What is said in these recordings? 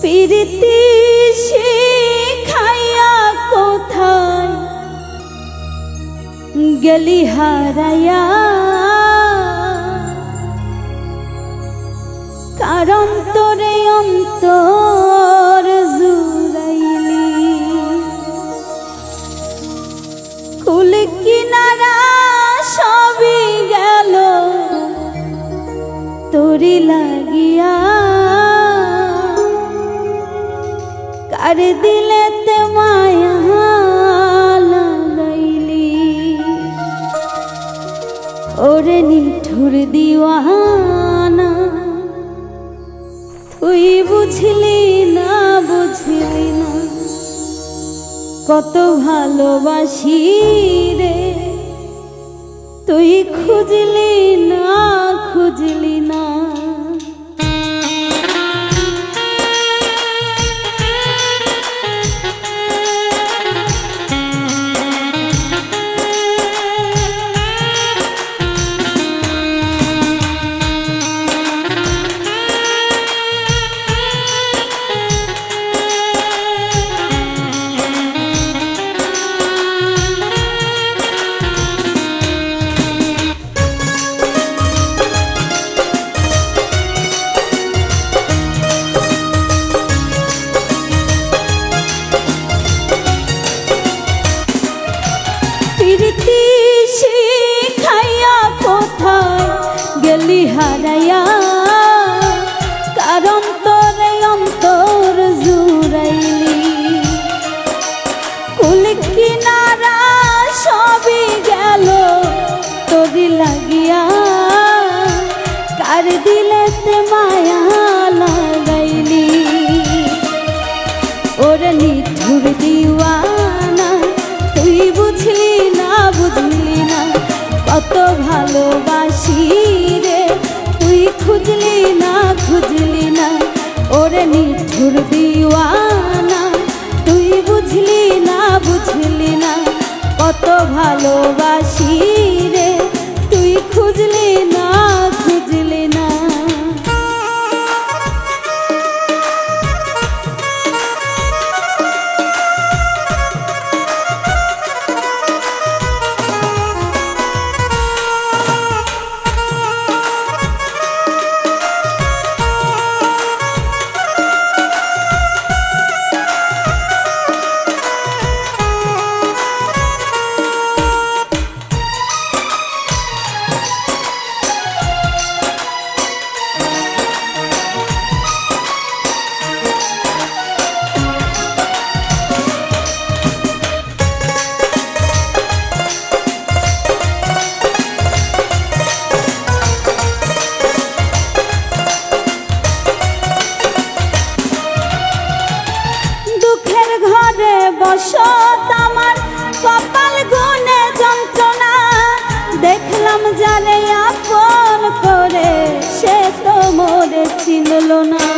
প্রীতি শিখাইয়া কোথায়? গেলি হারাইয়া। কারণ তোরে অন্তর জুড়াইলি। কুল কিনারা সবই গেল তোরি লাগিয়া। কার দিলেতে মায়া লাগাইলি। ওরে নিঠুর দিওয়ানা, তুই বুঝলি না বুঝলি না কত ভালোবাসি রে। তুই খুঁজলি না কত ভালোবাসি। বসত আমার কপাল গুনে যন্ত্রণা। দেখলাম জানে আপন করে সে তো মোরে চিনল না।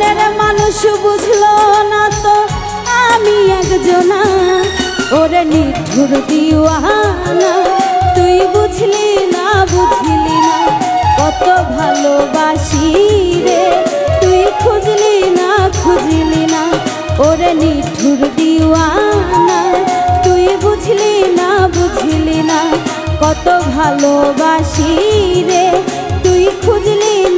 মনের মানুষ বুঝলো না তো, আমি একজনা ওরে নিঠুর দিওয়ানা, তুই বুঝলি না বুঝলি না, কত ভালোবাসি রে। তুই খুঁজলি না খুঁজলি না, ওরে নিঠুর দিওয়ানা, তুই বুঝলি না বুঝলি না, কত ভালোবাসি রে। তুই খুঁজলি না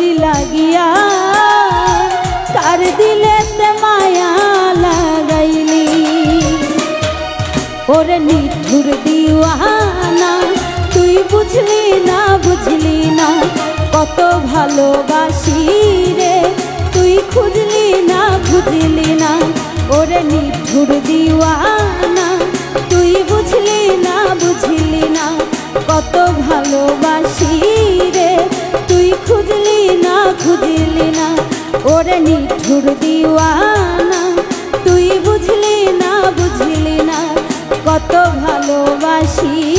তোরি লাগিয়া কার দিলেতে মায়া লাগাইলি। ওরে নিঠুর দিওয়ানা, তুই বুঝলি না বুঝলি না, কত ভালোবাসি রে। তুই খুঁজলি না খুঁজলি না, ওরে নিঠুর দিওয়ানা, তুই বুঝলি না বুঝলি না, কত ভালোবাসি ওরে নিঠুর দিওয়ানা তুই বুঝলি না বুঝলি না কত ভালোবাসি।